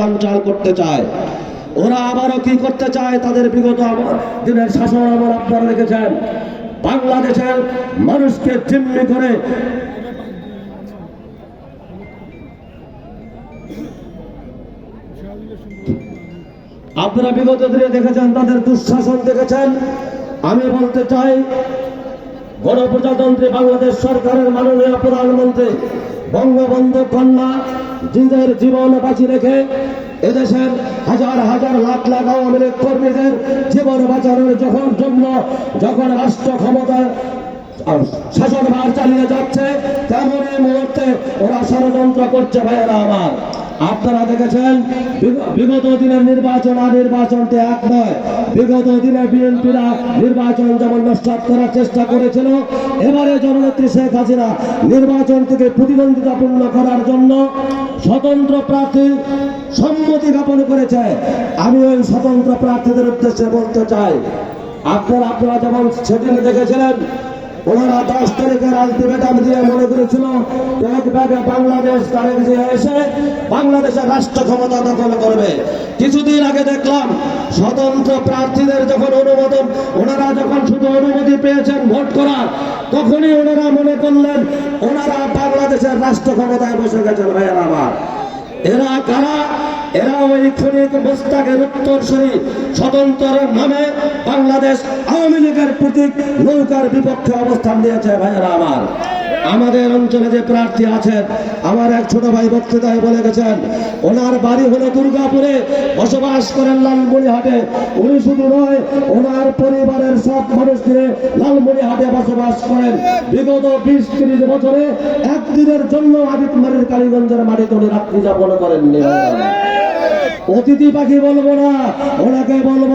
বানচাল করতে চায়। ওরা আবারও কি করতে চায় তাদের বিগত দিনের শাসন আমল আপনারা রেখেছেন বাংলাদেশের মানুষকে জিম্মি করে আপনারা বিগত দিনে দেখেছেন, তাদের দুঃশাসন দেখেছেন। আমি বলতে চাই, গণপ্রজাতন্ত্রী বাংলাদেশ সরকারের মাননীয় প্রধানমন্ত্রী বঙ্গবন্ধু কন্যা যিদের জীবন বাঁচি রেখে এদেশের হাজার হাজার লাখ লাখ আওয়ামী লীগ কর্মীদের জীবন বাঁচানোর যখন জন্য যখন রাষ্ট্র ক্ষমতা শাসনভার চালিয়ে যাচ্ছে, তেমনই মুহূর্তে ওরা ষড়যন্ত্র করছে, ভাইয়েরা আমার। আপনারা দেখেছেন বিগত দিনের নির্বাচন আর নির্বাচনটি এক নয়। বিগত দিনে বিএনপিরা নির্বাচন যেমন নষ্ট করার চেষ্টা করেছিল। এবারে জননেত্রী শেখ হাসিনা নির্বাচন থেকে প্রতিদ্বন্দ্বিতাপূর্ণ করার জন্য স্বতন্ত্র প্রার্থী সম্মতি জ্ঞাপন করেছে। আমি ওই স্বতন্ত্র প্রার্থীদের উদ্দেশ্যে বলতে চাই, আপনারা আপনারা যেমন সেদিন দেখেছিলেন ওনারা দশ তারিখের আলটিমেটাম দিয়ে মনে করেছিল, এক ব্যাগে বাংলাদেশ তারেক জিয়া এসে বাংলাদেশের রাষ্ট্র ক্ষমতা দখল করবে। কিছুদিন আগে দেখলাম, স্বতন্ত্র প্রার্থীদের যখন অনুমোদন, ওনারা যখন শুধু অনুমতি পেয়েছেন ভোট করার, তখনই ওনারা মনে করলেন, ওনারা বাংলাদেশের রাষ্ট্র ক্ষমতায় বসে গেছেন ভাইয়েরা আমার। এরা কারা? এরা ওই ক্ষণিক মোস্তাকের উত্তরসূরি স্বতন্ত্রের নামে বাংলাদেশ আওয়ামী লীগের প্রতীক নৌকার বিপক্ষে অবস্থান নিয়েছে ভাইয়েরা আমার। আমাদের অঞ্চলে যে প্রার্থী আছেন আমার এক ছোট ভাই বক্তৃতায় বলে গেছেন, ওনার বাড়ি হলো দুর্গাপুরে, বসবাস করেন লালমনিহাটে উনি শুধু নয়, ওনার পরিবারের সব মানুষ নিয়ে লালমনিহাটে বসবাস করেন। বিগত বিশ তিরিশ বছরে একদিনের জন্য আদিতমারির কালীগঞ্জের মাটিতে উনি রাত্রি যাপন করেননি অতিথি পাখি বলব না ওনাকে বলব